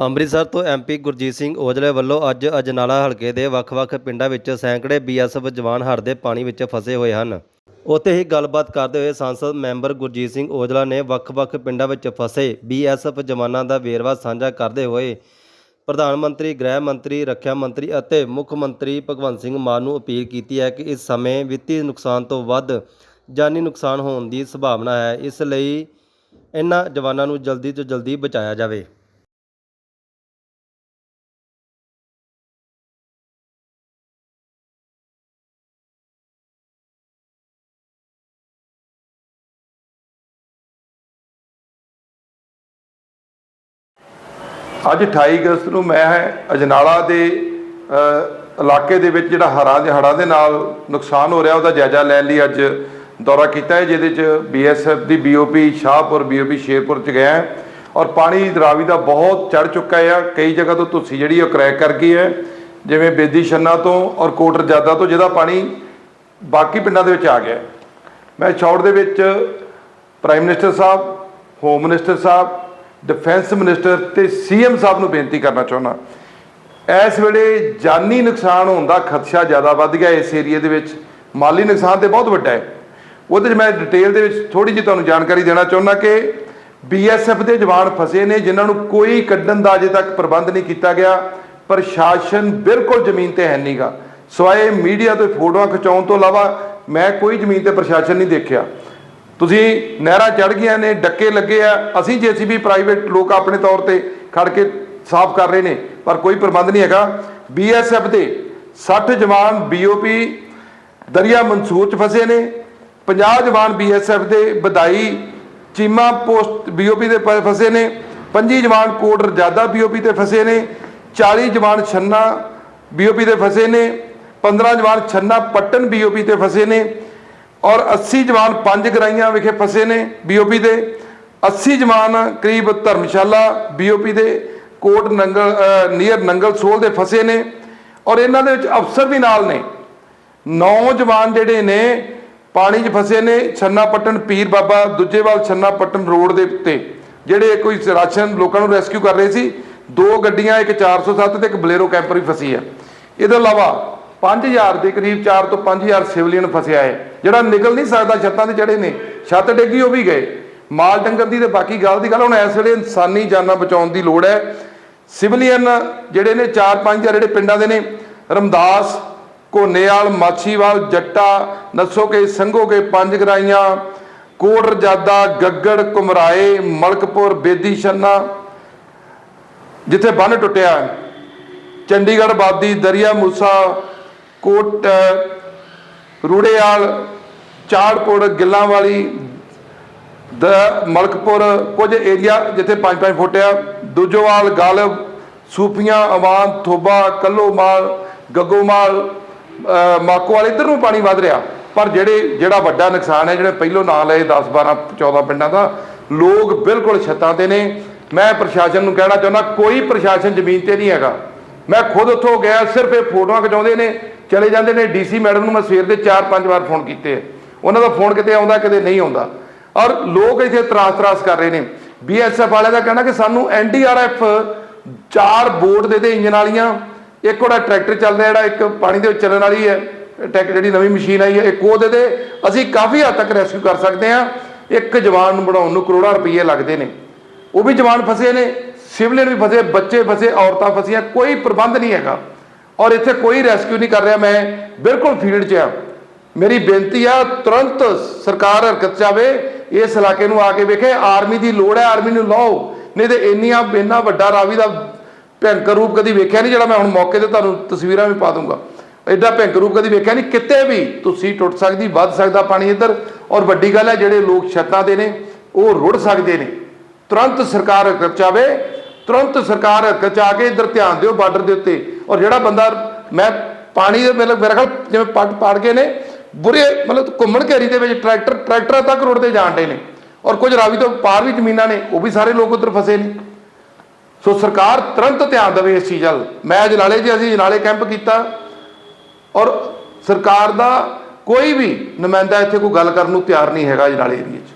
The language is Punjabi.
ਅੰਮ੍ਰਿਤਸਰ ਤੋਂ ਐਮਪੀ ਗੁਰਜੀਤ ਸਿੰਘ ਔਜਲੇ ਵੱਲੋਂ ਅੱਜ ਅਜਨਾਲਾ ਹਲਕੇ ਦੇ ਵੱਖ-ਵੱਖ ਪਿੰਡਾਂ ਵਿੱਚ ਸੈਂਕੜੇ ਬੀਐਸਐਫ ਜਵਾਨ ਹੜ੍ਹ ਦੇ ਪਾਣੀ ਵਿੱਚ ਫਸੇ ਹੋਏ ਹਨ। ਉੱਥੇ ਹੀ ਗੱਲਬਾਤ ਕਰਦੇ ਹੋਏ ਸੰਸਦ ਮੈਂਬਰ ਗੁਰਜੀਤ ਸਿੰਘ ਔਜਲਾ ਨੇ ਵੱਖ-ਵੱਖ ਪਿੰਡਾਂ ਵਿੱਚ ਫਸੇ ਬੀਐਸਐਫ ਜਵਾਨਾਂ ਦਾ ਵੇਰਵਾ ਸਾਂਝਾ ਕਰਦੇ ਹੋਏ ਪ੍ਰਧਾਨ ਮੰਤਰੀ, ਗ੍ਰਹਿ ਮੰਤਰੀ, ਰੱਖਿਆ ਮੰਤਰੀ ਅਤੇ ਮੁੱਖ ਮੰਤਰੀ ਭਗਵੰਤ ਸਿੰਘ ਮਾਨ ਨੂੰ ਅਪੀਲ ਕੀਤੀ ਹੈ ਕਿ ਇਸ ਸਮੇਂ ਵਿੱਤੀ ਨੁਕਸਾਨ ਤੋਂ ਵੱਧ ਜਾਨੀ ਨੁਕਸਾਨ ਹੋਣ ਦੀ ਸੰਭਾਵਨਾ ਹੈ। ਇਸ ਲਈ ਇਹਨਾਂ ਜਵਾਨਾਂ ਨੂੰ ਜਲਦੀ ਤੋਂ ਜਲਦੀ ਬਚਾਇਆ ਜਾਵੇ। ਅੱਜ 28 ਅਗਸਤ ਨੂੰ ਮੈਂ ਅਜਨਾਲਾ ਦੇ ਇਲਾਕੇ ਦੇ ਵਿੱਚ ਜਿਹੜਾ ਹੜ੍ਹਾਂ ਦੇ ਹੜ੍ਹਾਂ ਦੇ ਨਾਲ ਨੁਕਸਾਨ ਹੋ ਰਿਹਾ, ਉਹਦਾ ਜਾਇਜ਼ਾ ਲੈਣ ਲਈ ਅੱਜ ਦੌਰਾ ਕੀਤਾ ਹੈ, ਜਿਹਦੇ ਚ ਬੀਐਸਐਫ ਦੀ ਬੀਓਪੀ ਸ਼ਾਹਪੁਰ ਬੀਓਪੀ ਸ਼ੇਰਪੁਰ ਚ ਗਿਆ ਔਰ ਪਾਣੀ ਰਾਵੀ ਦਾ ਬਹੁਤ ਚੜ ਚੁੱਕਾ ਹੈ, ਕਈ ਜਗ੍ਹਾ ਤੋਂ ਧੁੱਸੀ ਜਿਹੜੀ ਉਹ ਕਰੈਕ ਕਰ ਗਈ ਹੈ, ਜਿਵੇਂ ਬੇਦੀ ਛੰਨਾ ਤੋਂ ਔਰ ਕੋਟਰ ਜਾਦਾ ਤੋਂ, ਜਿਹਦਾ ਪਾਣੀ ਬਾਕੀ ਪਿੰਡਾਂ ਦੇ ਵਿੱਚ ਆ ਗਿਆ ਮੈਂ ਸ਼ਾਰਟ ਦੇ ਵਿੱਚ ਪ੍ਰਾਈਮ ਮਿਨਿਸਟਰ ਸਾਹਿਬ, ਹੋਮ ਮਿਨਿਸਟਰ ਸਾਹਿਬ ਡਿਫੈਂਸ ਮਿਨਿਸਟਰ ਤੇ ਸੀਐਮ ਸਾਹਿਬ ਨੂੰ ਬੇਨਤੀ ਕਰਨਾ ਚਾਹੁੰਦਾ। ਇਸ ਵੇਲੇ ਜਾਨੀ ਨੁਕਸਾਨ ਹੋਣ ਦਾ ਖਦਸ਼ਾ ਜ਼ਿਆਦਾ ਵੱਧ ਗਿਆ ਇਸ ਏਰੀਆ ਦੇ ਵਿੱਚ। ਮਾਲੀ ਨੁਕਸਾਨ ਤੇ ਬਹੁਤ ਵੱਡਾ ਹੈ। ਉਹਦੇ 'ਚ ਮੈਂ ਡਿਟੇਲ ਦੇ ਵਿੱਚ ਥੋੜੀ ਜਿਹੀ ਤੁਹਾਨੂੰ ਜਾਣਕਾਰੀ ਦੇਣਾ ਚਾਹੁੰਦਾ ਕਿ ਬੀਐਸਐਫ ਦੇ ਜਵਾਨ ਫਸੇ ਨੇ, ਜਿਨ੍ਹਾਂ ਨੂੰ ਕੋਈ ਕੱਢਣ ਦਾ ਅਜੇ ਤੱਕ ਪ੍ਰਬੰਧ ਨਹੀਂ ਕੀਤਾ ਗਿਆ। ਪ੍ਰਸ਼ਾਸਨ ਬਿਲਕੁਲ ਜ਼ਮੀਨ ਤੇ ਹੈ ਨਹੀਂਗਾ। ਸਵਾਏ ਮੀਡੀਆ ਤੋਂ ਫੋਟੋਆਂ ਖਿਚਾਉਣ ਤੋਂ ਇਲਾਵਾ ਮੈਂ ਕੋਈ ਜ਼ਮੀਨ ਤੇ ਪ੍ਰਸ਼ਾਸਨ ਨਹੀਂ ਦੇਖਿਆ। ਤੁਸੀਂ ਨਹਿਰਾਂ ਚੜ ਗਈਆਂ ਨੇ, ਡੱਕੇ ਲੱਗੇ ਆ। ਅਸੀਂ ਜੀਸੀਬੀ ਪ੍ਰਾਈਵੇਟ ਲੋਕ ਆਪਣੇ ਤੌਰ ਤੇ ਖੜ ਕੇ ਸਾਫ਼ ਕਰ ਰਹੇ ਨੇ, ਪਰ ਕੋਈ ਪ੍ਰਬੰਧ ਨਹੀਂ ਹੈਗਾ। ਬੀਐਸਐਫ ਦੇ 60 ਜਵਾਨ ਬੀਓਪੀ ਦਰਿਆ ਮਨਸੂਰ ਚ ਫਸੇ ਨੇ। 50 ਜਵਾਨ ਬੀਐਸਐਫ ਦੇ ਬਦਾਈ ਚੀਮਾ ਪੋਸਟ ਬੀਓਪੀ ਦੇ ਪ- ਫਸੇ ਨੇ। 25 ਜਵਾਨ ਕੋਟ ਰਜਾਦਾ ਬੀਓਪੀ ਤੇ ਫਸੇ ਨੇ। 40 ਜਵਾਨ ਛੰਨਾ ਬੀਓਪੀ ਤੇ ਫਸੇ ਨੇ। 15 ਜਵਾਨ ਛੰਨਾ ਪੱਟਨ ਬੀਓਪੀ ਤੇ ਫਸੇ ਨੇ। ਔਰ 80 ਜਵਾਨ ਪੰਜ ਗਰਾਈਆਂ ਵਿਖੇ ਫਸੇ ਨੇ ਬੀਓਪੀ ਦੇ। 80 ਜਵਾਨ ਕਰੀਬ ਧਰਮਸ਼ਾਲਾ ਬੀਓਪੀ ਦੇ, ਕੋਟ ਨੰਗਲ ਨੀਅਰ ਨੰਗਲ ਸੋਲ ਦੇ ਫਸੇ ਨੇ ਔਰ ਇਹਨਾਂ ਦੇ ਵਿੱਚ ਅਫਸਰ ਵੀ ਨਾਲ ਨੇ। ਨੌਜਵਾਨ ਜਿਹੜੇ ਨੇ, ਪਾਣੀ 'ਚ ਫਸੇ ਨੇ ਛੰਨਾ ਪੱਟਨ ਪੀਰ ਬਾਬਾ ਦੂਜੇਵਾਲ ਛੰਨਾ ਪੱਟਨ ਰੋਡ ਦੇ ਉੱਤੇ, ਜਿਹੜੇ ਕੋਈ ਰਾਸ਼ਨ ਲੋਕਾਂ ਨੂੰ ਰੈਸਕਿਊ ਕਰ ਰਹੇ ਸੀ। ਦੋ ਗੱਡੀਆਂ, ਇੱਕ 407 ਤੇ ਇੱਕ ਬਲੇਰੋ ਕੈਂਪਰ ਵੀ ਫਸੀ ਆ। ਇਹਦੇ ਇਲਾਵਾ 5000 ਦੇ ਕਰੀਬ 4 ਤੋਂ 5000 ਸਿਵਲੀਅਨ ਫਸਿਆ ਹੈ। ਜਿਹੜਾ ਨਿਕਲ ਨਹੀਂ ਸਕਦਾ, ਛੱਤਾਂ ਤੇ ਚੜੇ ਨੇ, ਛੱਤ ਡੇਗੀ, ਉਹ ਵੀ ਗਏ। ਮਾਲ ਡੰਗਰ ਦੀ ਤੇ ਬਾਕੀ ਗੱਲ ਦੀ ਗੱਲ, ਹੁਣ ਇਸ ਵੇਲੇ ਇਨਸਾਨੀ ਜਾਨਾਂ ਬਚਾਉਣ ਦੀ ਲੋੜ ਹੈ। ਸਿਵਲੀਅਨ ਜਿਹੜੇ ਨੇ 4-5 ਜਿਹੜੇ ਪਿੰਡਾਂ ਦੇ ਨੇ, ਰਮਦਾਸ ਕੋਨੇਵਾਲ ਮਾਛੀਵਾਲ, ਜੱਟਾ, ਨਸੋਕੇ, ਸੰਘੋਕੇ, ਪੰਜ ਗਰਾਈਆਂ ਕੋਟ ਰਜਾਦਾ ਗੱਗੜ, ਕੁਮਰਾਏ, ਮਲਕਪੁਰ, ਬੇਦੀ, ਛੰਨਾ, ਜਿੱਥੇ ਬੰਨ ਟੁੱਟਿਆ ਚੰਡੀਗੜ੍ਹ, ਬਾਦੀ, ਦਰਿਆ, ਮੂਸਾ ਕੋਟ ਅ, ਰੂੜੇਵਾਲ ਚਾੜਪੁਰ ਗਿੱਲਾਂ ਵਾਲੀ ਦ ਮਲਕਪੁਰ ਕੁਝ ਏਰੀਆ ਜਿੱਥੇ 5-5 ਫੁੱਟ ਆ। ਦੂਜੋਵਾਲ ਗਾਲਬ ਸੂਪੀਆਂ ਅਵਾਨ ਥੋਬਾ ਕੱਲੋਮਾਲ ਗੱਗੋਮਾਲ ਮਾਕੋਵਾਲ ਇੱਧਰ ਨੂੰ ਪਾਣੀ ਵੱਧ ਰਿਹਾ। ਪਰ ਜਿਹੜੇ ਜਿਹੜਾ ਵੱਡਾ ਨੁਕਸਾਨ ਹੈ ਜਿਹੜੇ ਪਹਿਲੋਂ ਨਾਂ ਲਏ 10 12 14 ਪਿੰਡਾਂ ਦਾ ਲੋਕ ਬਿਲਕੁਲ ਛੱਤਾਂ ਤੇ ਨੇ। ਮੈਂ ਪ੍ਰਸ਼ਾਸਨ ਨੂੰ ਕਹਿਣਾ ਚਾਹੁੰਦਾ ਕੋਈ ਪ੍ਰਸ਼ਾਸਨ ਜ਼ਮੀਨ ਤੇ ਨਹੀਂ ਹੈਗਾ। ਮੈਂ ਖੁਦ ਉੱਥੋਂ ਗਿਆ ਸਿਰਫ ਇਹ ਫੋਟੋਆਂ ਖਿਚਾਉਂਦੇ ਨੇ। ਚਲੇ ਜਾਂਦੇ ਨੇ ਡੀਸੀ ਮੈਡਮ ਨੂੰ ਮੈਂ ਸਵੇਰ ਦੇ 4-5 ਵਾਰ ਫੋਨ ਕੀਤੇ ਉਹਨਾਂ ਦਾ ਫੋਨ ਕਿਤੇ ਆਉਂਦਾ, ਕਿਤੇ ਨਹੀਂ ਆਉਂਦਾ। ਔਰ ਲੋਕ ਇੱਥੇ ਤਰਾਸ-ਤਰਾਸ ਕਰ ਰਹੇ ਨੇ। ਬੀਐਸਐਫ ਵਾਲਿਆਂ ਦਾ ਕਹਿਣਾ ਕਿ ਸਾਨੂੰ ਐਨਡੀਆਰਐਫ ਚਾਰ ਬੋਟ ਦੇ ਦੇ ਇੰਜਨ ਵਾਲੀਆਂ, ਇੱਕ ਉਹਦਾ ਟਰੈਕਟਰ ਚੱਲਦਾ ਜਿਹੜਾ ਇੱਕ ਪਾਣੀ ਦੇ ਵਿੱਚ ਚੱਲਣ ਵਾਲੀ ਹੈ ਟੈਕ ਜਿਹੜੀ ਨਵੀਂ ਮਸ਼ੀਨ ਆਈ ਹੈ, ਇੱਕ ਉਹ ਦੇ ਦੇ ਅਸੀਂ ਕਾਫੀ ਹੱਦ ਤੱਕ ਰੈਸਕਿਊ ਕਰ ਸਕਦੇ ਹਾਂ। ਇੱਕ ਜਵਾਨ ਨੂੰ ਬਣਾਉਣ ਨੂੰ ਕਰੋੜਾਂ ਰੁਪਏ ਲੱਗਦੇ ਨੇ। ਉਹ ਵੀ ਜਵਾਨ ਫਸੇ ਨੇ ਸਿਵਲਿਅਨ ਵੀ ਫਸੇ, ਬੱਚੇ ਫਸੇ, ਔਰਤਾਂ ਫਸੀਆਂ, ਕੋਈ ਪ੍ਰਬੰਧ ਨਹੀਂ ਹੈਗਾ। ਔਰ ਇੱਥੇ ਕੋਈ ਰੈਸਕਿਊ ਨਹੀਂ ਕਰ ਰਿਹਾ, ਮੈਂ ਬਿਲਕੁਲ ਫੀਲਡ 'ਚ ਆ ਮੇਰੀ ਬੇਨਤੀ ਆ, ਤੁਰੰਤ ਸਰਕਾਰ ਹਰਕਤ 'ਚ ਆਵੇ, ਇਸ ਇਲਾਕੇ ਨੂੰ ਆ ਕੇ ਵੇਖੇ, ਆਰਮੀ ਦੀ ਲੋੜ ਹੈ, ਆਰਮੀ ਨੂੰ ਲਾਓ। ਨਹੀਂ ਤੇ ਇੰਨੀਆਂ, ਇੰਨਾ ਵੱਡਾ ਰਾਵੀ ਦਾ ਭਿਆਨਕ ਰੂਪ ਕਦੀ ਵੇਖਿਆ ਨਹੀਂ, ਜਿਹੜਾ ਮੈਂ ਹੁਣ ਮੌਕੇ ਤੇ ਤੁਹਾਨੂੰ ਤਸਵੀਰਾਂ ਵੀ ਪਾ ਦੂੰਗਾ। ਐਡਾ ਭਿਆਨਕ ਰੂਪ ਕਦੀ ਵੇਖਿਆ ਨਹੀਂ, ਕਿਤੇ ਵੀ ਤੁਸੀਂ ਟੁੱਟ ਸਕਦੀ, ਵੱਧ ਸਕਦਾ ਪਾਣੀ ਇੱਧਰ। ਔਰ ਵੱਡੀ ਗੱਲ ਹੈ, ਜਿਹੜੇ ਲੋਕ ਛੱਤਾਂ ਦੇ ਨੇ, ਉਹ ਰੁੜ ਸਕਦੇ ਨੇ। ਤੁਰੰਤ ਸਰਕਾਰ ਹਰਕਤ ਚ ਆਵੇ, ਤੁਰੰਤ ਸਰਕਾਰ ਹਰਕਤ ਚ ਆ ਕੇ ਇੱਧਰ ਧਿਆਨ ਦਿਓ ਬਾਰਡਰ ਦੇ ਉੱਤੇ। ਔਰ ਜਿਹੜਾ ਬੰਦਾ, ਮੈਂ ਪਾਣੀ ਦੇ ਮਤਲਬ ਮੇਰੇ ਖਿਆਲ ਜਿਵੇਂ ਪੱਟ ਪਾੜ ਗਏ ਨੇ, ਬੁਰੇ ਮਤਲਬ ਘੁੰਮਣ ਘੇਰੀ ਦੇ ਵਿੱਚ ਟਰੈਕਟਰ, ਟਰੈਕਟਰਾਂ ਤੱਕ ਰੋਡ 'ਤੇ ਜਾਣ ਡੇ ਨੇ। ਔਰ ਕੁਝ ਰਾਵੀ ਤੋਂ ਪਾਰ ਵੀ ਜ਼ਮੀਨਾਂ ਨੇ, ਉਹ ਵੀ ਸਾਰੇ ਲੋਕ ਉੱਧਰ ਫਸੇ ਨੇ। ਸੋ ਸਰਕਾਰ ਤੁਰੰਤ ਧਿਆਨ ਦੇਵੇ ਇਸ ਚੀਜ਼ ਵੱਲ। ਮੈਂ ਜਨਾਲੇ ਜੀ, ਅਸੀਂ ਜਨਾਲੇ ਕੈਂਪ ਕੀਤਾ। ਔਰ ਸਰਕਾਰ ਦਾ ਕੋਈ ਵੀ ਨੁਮਾਇੰਦਾ ਇੱਥੇ ਕੋਈ ਗੱਲ ਕਰਨ ਨੂੰ ਤਿਆਰ ਨਹੀਂ ਹੈਗਾ ਜਨਾਲੇ ਏਰੀਏ 'ਚ।